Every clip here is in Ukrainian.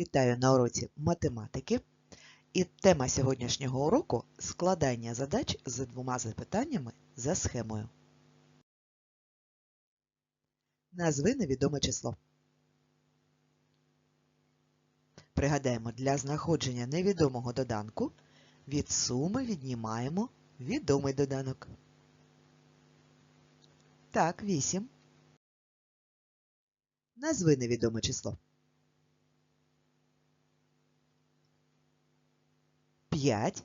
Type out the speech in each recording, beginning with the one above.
Вітаю на уроці математики. І тема сьогоднішнього уроку складання задач з двома запитаннями за схемою. Назви невідоме число. Пригадаємо, для знаходження невідомого доданку від суми віднімаємо відомий доданок. Так, 8. Назви невідоме число. 5.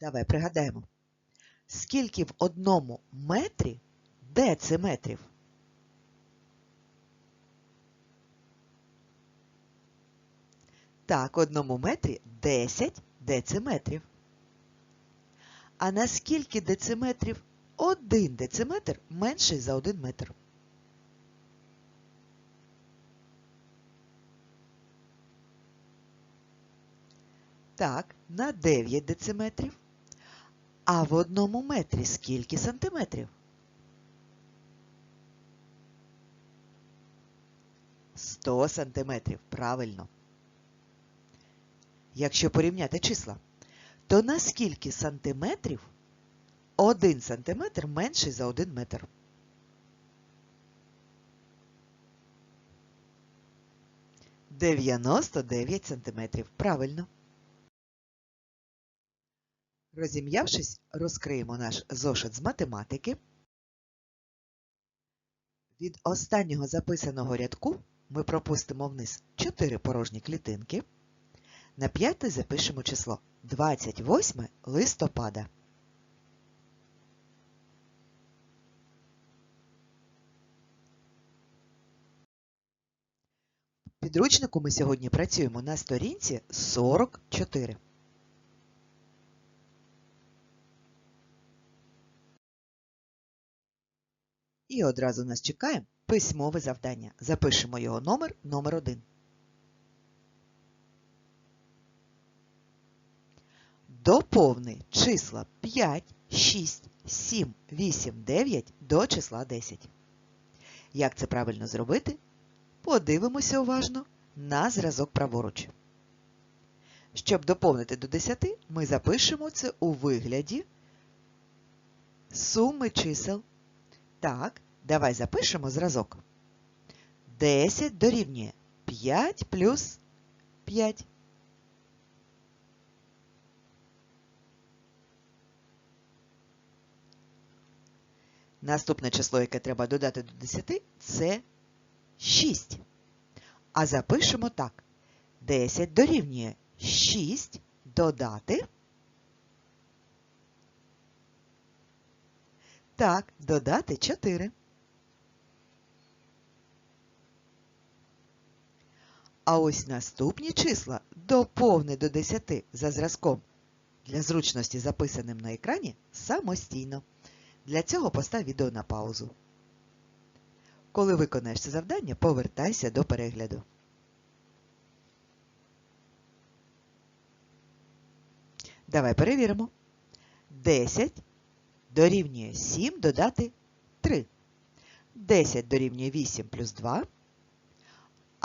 Давай пригадаємо. Скільки в одному метрі дециметрів? Так, в одному метрі 10 дециметрів. А на скільки дециметрів один дециметр менший за один метр? Так, на 9 дециметрів. А в одному метрі скільки сантиметрів? 100 сантиметрів, правильно. Якщо порівняти числа, то на скільки сантиметрів 1 сантиметр менший за 1 метр? Дев'яносто дев'ять сантиметрів. Правильно. Розім'явшись, розкриємо наш зошит з математики. Від останнього записаного рядку ми пропустимо вниз 4 порожні клітинки. На п'ятий запишемо число 28 листопада. В підручнику ми сьогодні працюємо на сторінці 44. І одразу нас чекає письмове завдання. Запишемо його номер номер 1. Доповни числа 5, 6, 7, 8, 9 до числа 10. Як це правильно зробити? Подивимося уважно на зразок праворуч. Щоб доповнити до 10, ми запишемо це у вигляді суми чисел. Так, давай запишемо зразок. 10 дорівнює 5 плюс 5. Наступне число, яке треба додати до 10, це 6. А запишемо так. 10 дорівнює 6 додати. Так, додати 4. А ось наступні числа доповни до 10 за зразком для зручності записаним на екрані самостійно. Для цього постав відео на паузу. Коли виконаєш це завдання, повертайся до перегляду. Давай перевіримо. 10 дорівнює 7 додати 3. 10 дорівнює 8 плюс 2.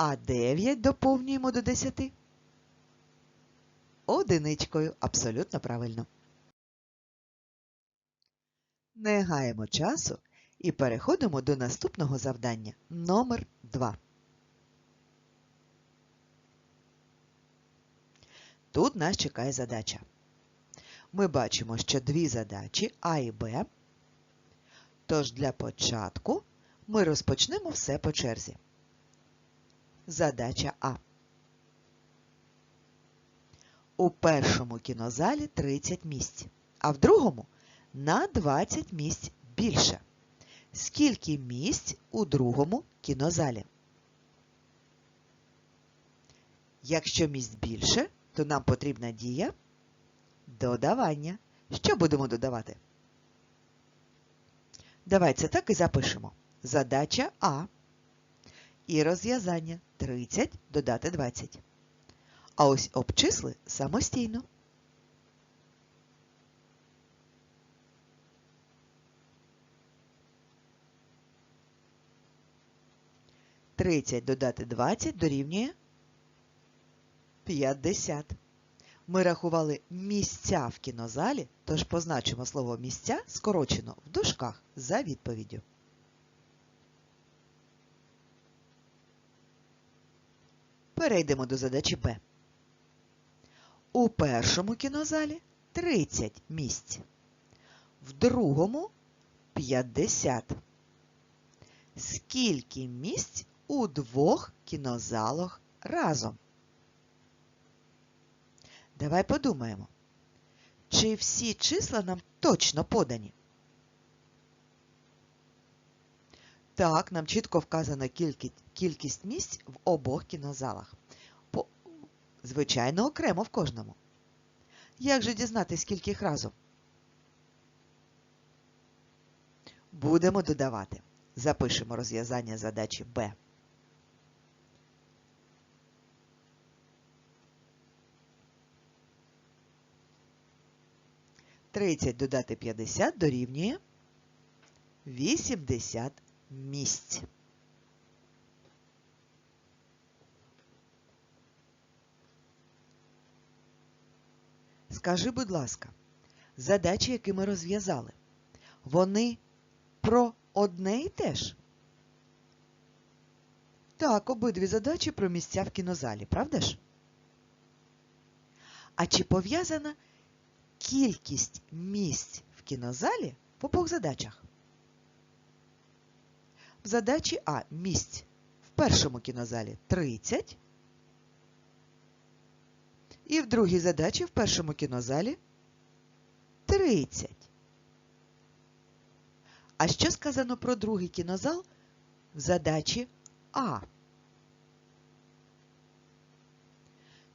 А 9 доповнюємо до 10. Одиничкою. Абсолютно правильно. Не гаємо часу і переходимо до наступного завдання номер 2. Тут нас чекає задача. Ми бачимо, що дві задачі А і Б. Тож для початку ми розпочнемо все по черзі. Задача А. У першому кінозалі 30 місць, а в другому на 20 місць більше. Скільки місць у другому кінозалі? Якщо місць більше, то нам потрібна дія додавання. Що будемо додавати? Давайте так і запишемо. Задача А. І розв'язання 30 додати 20. А ось обчисли самостійно. 30 додати 20 дорівнює 50. Ми рахували місця в кінозалі, тож позначимо слово місця скорочено в дужках за відповіддю. Перейдемо до задачі Б. У першому кінозалі 30 місць, в другому 50. Скільки місць у двох кінозалах разом? Давай подумаємо, чи всі числа нам точно подані? Так, нам чітко вказана кількість, кількість місць в обох кінозалах. По, звичайно, окремо в кожному. Як же дізнатися, скільки їх разом? Будемо додавати. Запишемо розв'язання задачі Б. Тридцять додати 50 дорівнює 80 місць. Скажи, будь ласка, задачі, які ми розв'язали, вони про одне і те ж? Так, обидві задачі про місця в кінозалі, правда ж? А чи пов'язана кількість місць в кінозалі в обох задачах? В задачі А місць в першому кінозалі 30. І в другій задачі в першому кінозалі 30. А що сказано про другий кінозал в задачі А?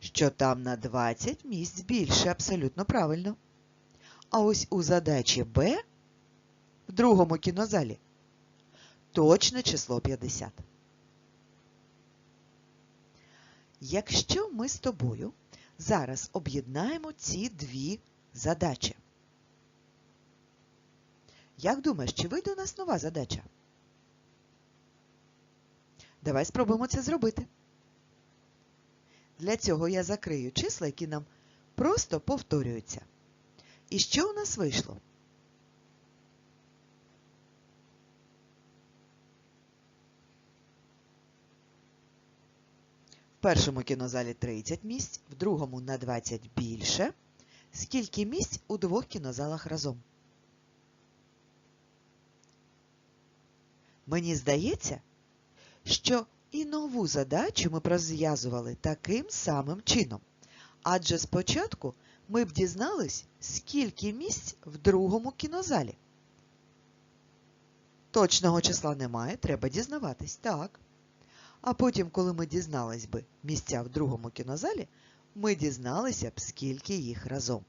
Що там на 20 місць більше, абсолютно правильно. А ось у задачі Б в другому кінозалі точне число 50. Якщо ми з тобою зараз об'єднаємо ці дві задачі. Як думаєш, чи вийде у нас нова задача? Давай спробуємо це зробити. Для цього я закрию числа, які нам просто повторюються. І що у нас вийшло? Першому кінозалі 30 місць, в другому на 20 більше. Скільки місць у двох кінозалах разом? Мені здається, що і нову задачу ми розв'язували таким самим чином. Адже спочатку ми б дізнались, скільки місць в другому кінозалі. Точного числа немає, треба дізнаватись, так. А потім, коли ми дізнались би місця в другому кінозалі, ми дізналися б, скільки їх разом.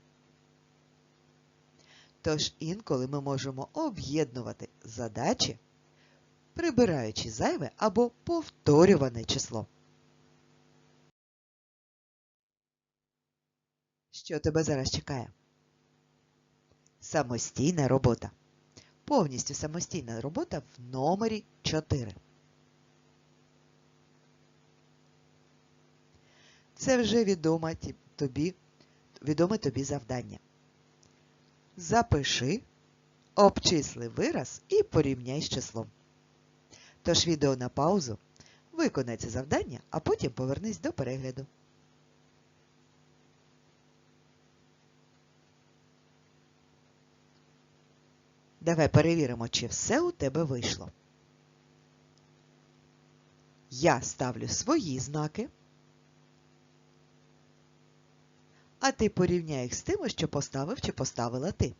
Тож інколи ми можемо об'єднувати задачі, прибираючи зайве або повторюване число. Що тебе зараз чекає? Самостійна робота. Повністю самостійна робота в номері 4. Це вже відоме тобі, відоме тобі завдання. Запиши, обчисли вираз і порівняй з числом. Тож відео на паузу, виконай це завдання, а потім повернись до перегляду. Давай перевіримо, чи все у тебе вийшло. Я ставлю свої знаки, а ти порівняй їх з тими, що поставив чи поставила ти.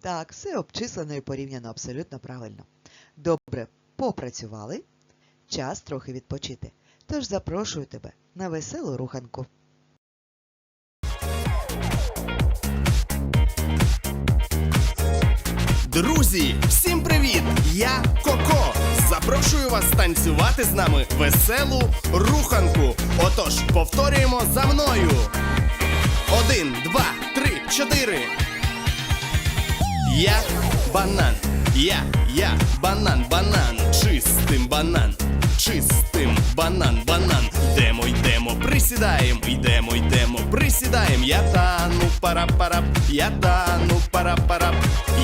Так, все обчислено і порівняно абсолютно правильно. Добре, попрацювали. Час трохи відпочити. Тож запрошую тебе на веселу руханку. Друзі, всім привіт! Я Коко. Запрошую вас танцювати з нами веселу руханку. Отож, повторюємо за мною. Один, два, три, чотири. Я банан, я, я банан, банан, чистим банан, чистим банан, банан. Йдемо, йдемо, присідаємо, йдемо, йдемо, присідаємо. Я тану пара-парап, я тану пара-парап.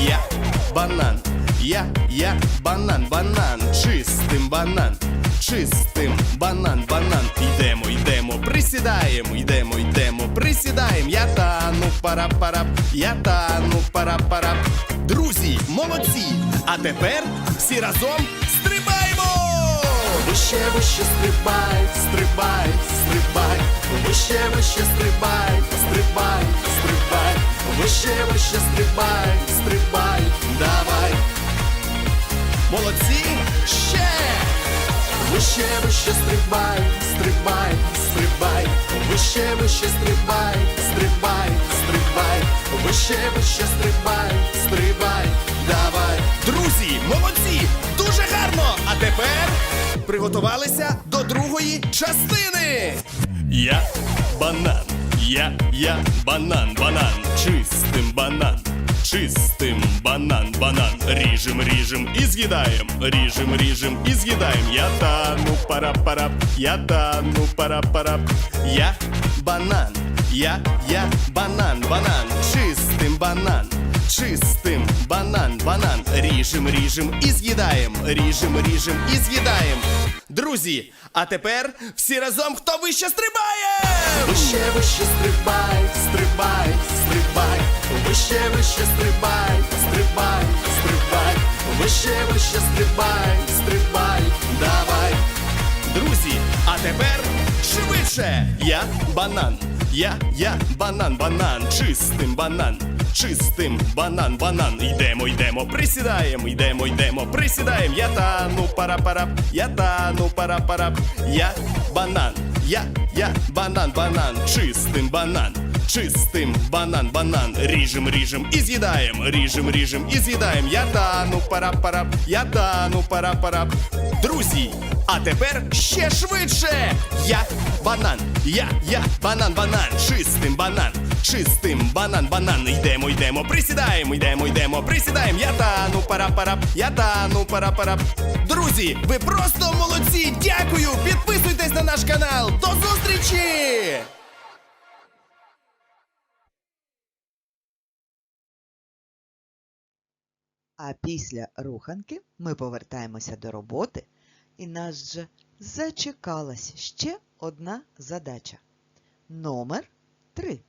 Я банан, я, я банан, банан, чистим банан, чистим банан, банан. Йдемо, йдемо, присідаємо, йдемо, йдемо, присідаємо. Я тану пара-парап, я тану пара-парап. Друзі, молодці! А тепер всі разом стрибаємо! Вище, вище стрибай, стрибай, стрибай, вище, вище стрибай, стрибай, стрибай, вище, вище стрибай, стрибай. Молодці, ще! Вище, вище стрибай, стрибай, стрибай, вище, вище стрибай, стрибай, стрибай, вище, вище стрибай, стрибай, давай. Друзі, молодці, дуже гарно! А тепер приготувалися до другої частини. Я банан, я, я банан, банан, чистим банан. Чистим банан, банан, ріжем, ріжем і з'їдаєм, ріжем, ріжем і з'їдаєм. Я тану пара-парап, я тану пара-парап. Я банан, я, я банан, банан, чистим банан, чистим банан, банан, ріжем, ріжем і з'їдаєм, ріжем, ріжем і з'їдаєм. Друзі, а тепер всі разом хто вище стрибає! Вище, вище стрибай, стрибай, стрибай, вище, вище стрибай, стрибай, стрибай, вище, вище стрибай, стрибай, давай. Друзі, а тепер швидше! Я банан, я, я банан, банан, чистим банан, чистим банан, банан. Йдемо, йдемо, присідаємо, йдемо, йдемо, присідаємо. Я тану пара-парап, я тану пара-парап, я банан, я, я банан, банан, чистим банан. Чистим банан, банан, ріжем, ріжем і з'їдаєм, ріжем, ріжем і з'їдаєм. Я тану пара-парап, я тану пара-парап. Друзі, а тепер ще швидше. Я банан, я, я банан, банан, чистим банан, чистим банан, банан. Йдемо, йдемо, присідаємо, йдемо, йдемо, присідаємо. Я тану пара-парап, я тану пара-парап. Друзі, ви просто молодці! Дякую! Підписуйтесь на наш канал. До зустрічі! А після руханки ми повертаємося до роботи, і нас же зачекалась ще одна задача. Номер 3.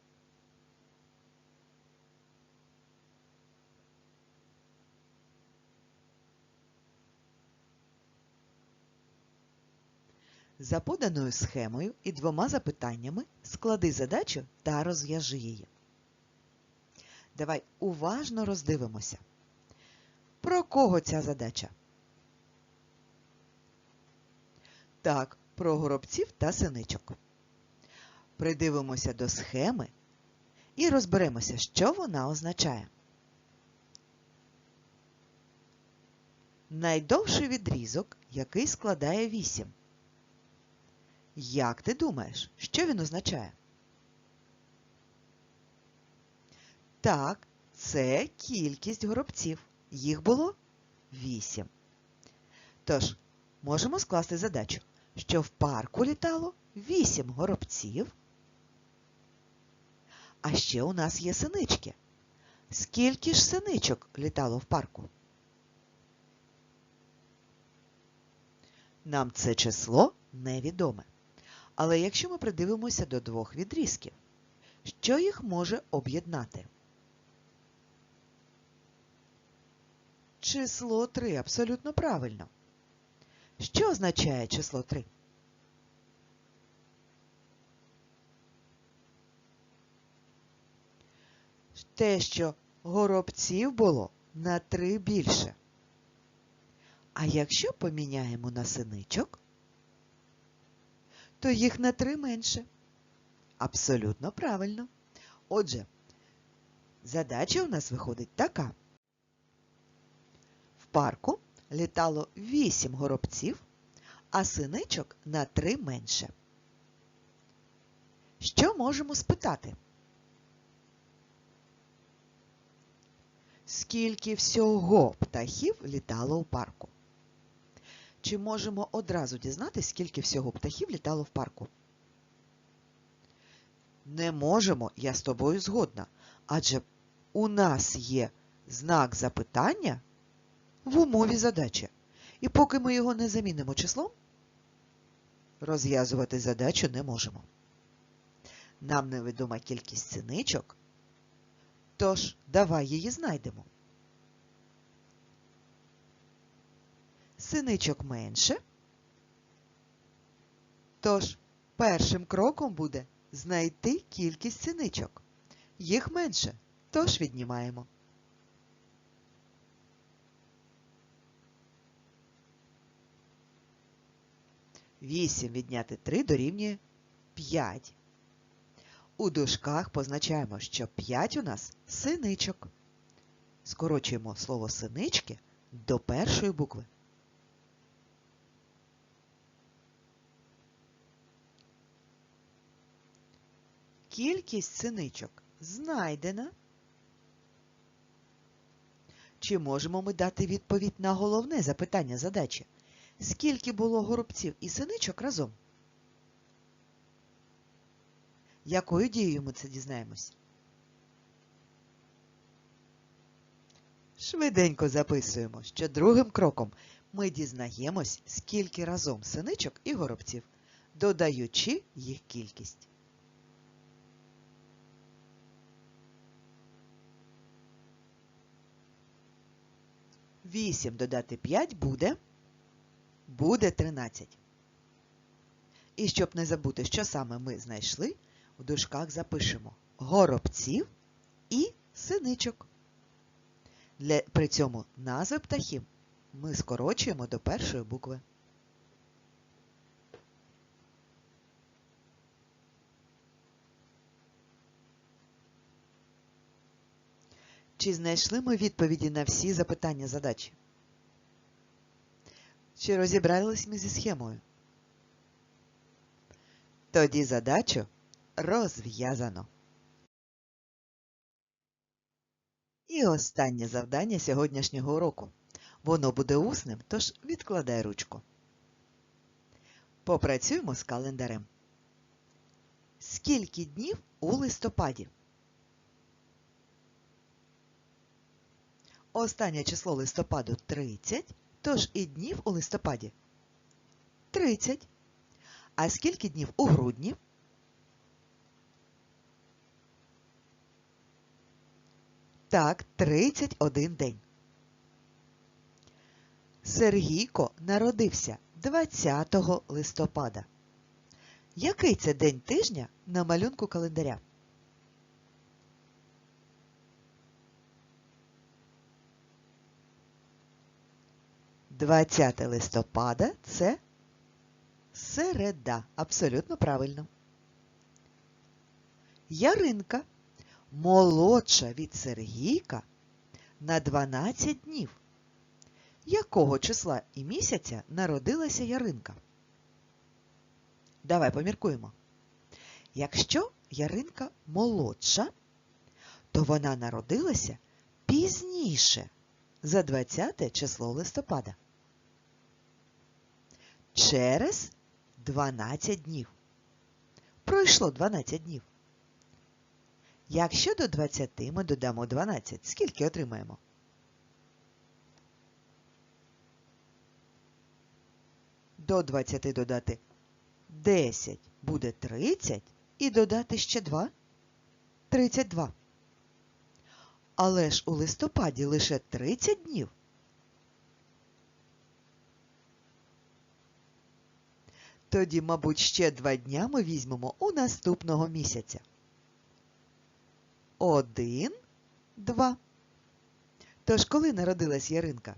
За поданою схемою і двома запитаннями склади задачу та розв'яжи її. Давай уважно роздивимося. Про кого ця задача? Так, про горобців та синичок. Придивимося до схеми і розберемося, що вона означає. Найдовший відрізок, який складає 8. Як ти думаєш, що він означає? Так, це кількість горобців. Їх було 8. Тож, можемо скласти задачу, що в парку літало 8 горобців. А ще у нас є синички. Скільки ж синичок літало в парку? Нам це число невідоме. Але якщо ми придивимося до двох відрізків, що їх може об'єднати? Число 3 абсолютно правильно. Що означає число 3? Те, що горобців було на 3 більше. А якщо поміняємо на синичок, то їх на 3 менше. Абсолютно правильно. Отже, задача у нас виходить така. В парку літало 8 горобців, а синичок на 3 менше. Що можемо спитати? скільки всього птахів літало у парку? Чи можемо одразу дізнатися, скільки всього птахів літало в парку? Не можемо, я з тобою згодна. Адже у нас є знак запитання в умові задачі. І поки ми його не замінимо числом, розв'язувати задачу не можемо. Нам невідома кількість синичок, тож давай її знайдемо. Синичок менше. Тож першим кроком буде знайти кількість синичок. Їх менше, тож віднімаємо. Вісім відняти 3 дорівнює 5. У дужках позначаємо, що 5 у нас синичок. Скорочуємо слово синички до першої букви. Кількість синичок знайдена. Чи можемо ми дати відповідь на головне запитання задачі? Скільки було горобців і синичок разом? Якою дією ми це дізнаємось? Швиденько записуємо, що другим кроком ми дізнаємось, скільки разом синичок і горобців, додаючи їх кількість. Вісім додати 5 буде буде 13. І щоб не забути, що саме ми знайшли, в дужках запишемо горобців і синичок. Для, При цьому назви птахів ми скорочуємо до першої букви. Чи знайшли ми відповіді на всі запитання задачі? Чи розібрались ми зі схемою? Тоді задачу розв'язано. І останнє завдання сьогоднішнього уроку. Воно буде усним, тож відкладай ручку. Попрацюємо з календарем. Скільки днів у листопаді? Останнє число листопаду 30. Тож і днів у листопаді 30. А скільки днів у грудні? Так, 31 день. Сергійко народився 20 листопада. Який це день тижня на малюнку календаря? 20 листопада це середа. Абсолютно правильно. Яринка молодша від Сергійка на 12 днів. Якого числа і місяця народилася Яринка? Давай поміркуємо. Якщо Яринка молодша, то вона народилася пізніше за 20 число листопада через 12 днів. Пройшло 12 днів. Якщо до 20 ми додамо 12, скільки отримаємо? До 20 додати 10 буде 30 і додати ще 2 – 32. Але ж у листопаді лише 30 днів. Тоді, мабуть, ще два дня ми візьмемо у наступного місяця. Один, два. Тож коли народилась Яринка?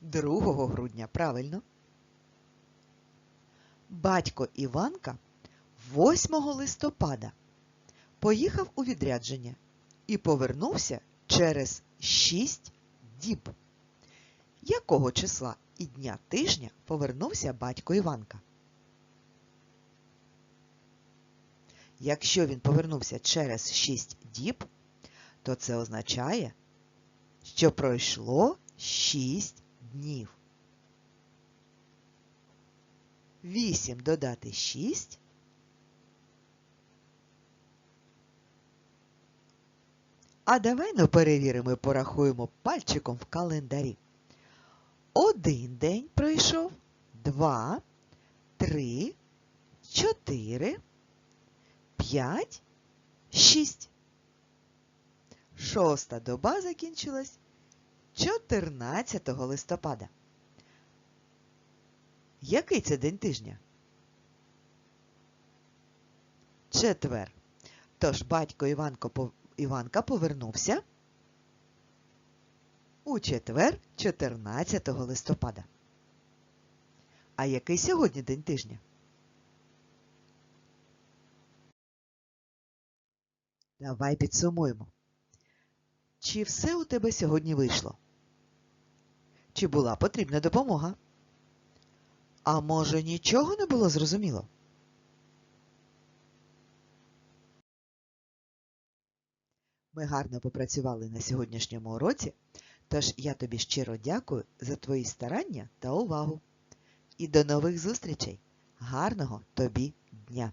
2 грудня, правильно. Батько Іванка 8 листопада поїхав у відрядження і повернувся через 6 діб. Якого числа і дня тижня повернувся батько Іванка. Якщо він повернувся через 6 діб, то це означає, що пройшло 6 днів. 8 додати 6 А давай ну перевіримо і порахуємо пальчиком в календарі. Один день пройшов, два, три, чотири, п'ять, шість. Шоста доба закінчилась 14 листопада. Який це день тижня? Четвер. Тож батько Іванко Іванка повернувся у четвер 14 листопада. А який сьогодні день тижня? Давай підсумуємо. Чи все у тебе сьогодні вийшло? Чи була потрібна допомога? А може нічого не було зрозуміло? Ми гарно попрацювали на сьогоднішньому уроці, тож я тобі щиро дякую за твої старання та увагу. І до нових зустрічей! Гарного тобі дня!